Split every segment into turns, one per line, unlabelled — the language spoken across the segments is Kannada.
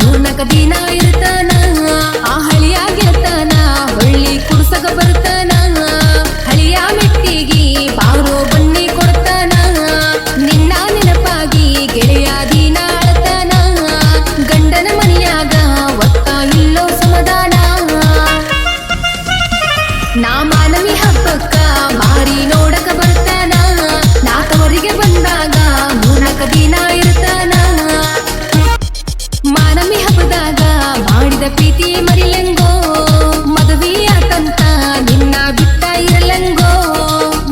ಮೂರ್ನಾಲ್ಕ ದಿನ ಇರ್ತಾನ? ಆ ಹಳಿಯಾಗಿರ್ತಾನ? ಹೊಳ್ಳಿ ಕುಡ್ಸಕ ಬರ್ತಾನ? ಹಳಿಯ ಮೆಟ್ಟಿಗಿ ಬಾರೋ ಬನ್ನಿ ಕೊಡ್ತಾನ? ನಿನ್ನ ನೆನಪಾಗಿ ಗೆಳೆಯ ದಿನ ಅಳ್ತಾನ ಗಂಡನ ಮನೆಯಾಗ ಒತ್ತ ಇಲ್ಲೋ ಸಮಾಧಾನ? ನಾ ಮಾನವಿ ಹಬ್ಬಕ್ಕ ಮಾರಿ ನೋಡಕ ಬರ್ತಾನ? ನಾ ತವರಿಗೆ ಬಂದಾಗ ಪ್ರೀತಿ ಮರಿಲೆಂಗೋ, ಮದುವೆ ನಿನ್ನ ಬಿಟ್ಟ ಇರಲೆಂಗೋ,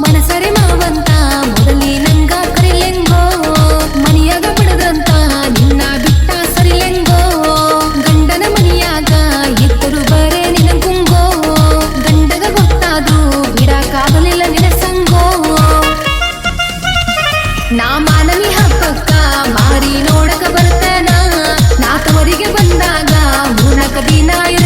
ಮನಸರೆ ಮಾವಂತ, ಮೊದಲಿ ನಂಗ ಕರಿಲೆಂಗೋ, ಮನಿಯಾಗ ಬಿಡದಂತ ನಿನ್ನ ಬಿಟ್ಟ ಸರಿಲೆಂಗೋ, ಗಂಡನ ಮನಿಯಾಗ ಇದ್ದರು ಬರೇ ನಿನಗುಂಗೋ, ಗಂಡಗ ಗೊತ್ತಾದ್ರು ಬಿಡಕಾಗಲಿಲ್ಲ ನಿನ ಸಂಗೋ ನಾ ಮಾನವಿ ಹಬ್ಬಕ್ಕ ಮಾರಿ ನೋಡಕ ಬರ್ತಾನ, ನಾ ತವರಿಗೆ ಬಂದಾಗ ಮೂರ್ನಾಲ್ಕ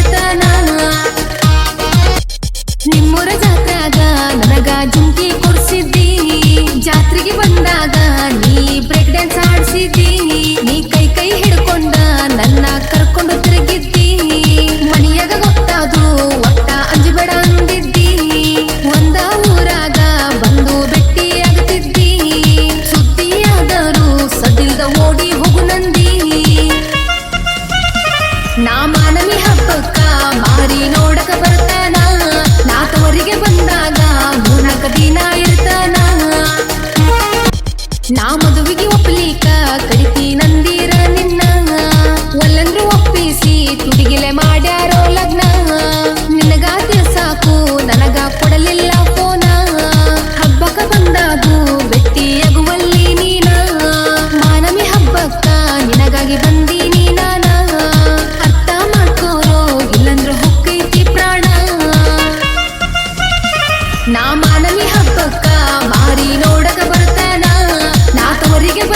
ಬದುಕ ಮಾರಿ ನೋಡಕ ಬರ್ತಾನ? ನಾ ತವರಿಗೆ ಬಂದಾಗ ಮೂರ್ನಾಲ್ಕು ದಿನ ಇರ್ತಾನ? ನಾ ಮದುವಿಗೆ ಒಪ್ಪಲಿಕ್ಕ ಕಡಿ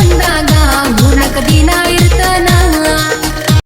ಚಂದಾಗ ಗುಣಕದಿನಾಯ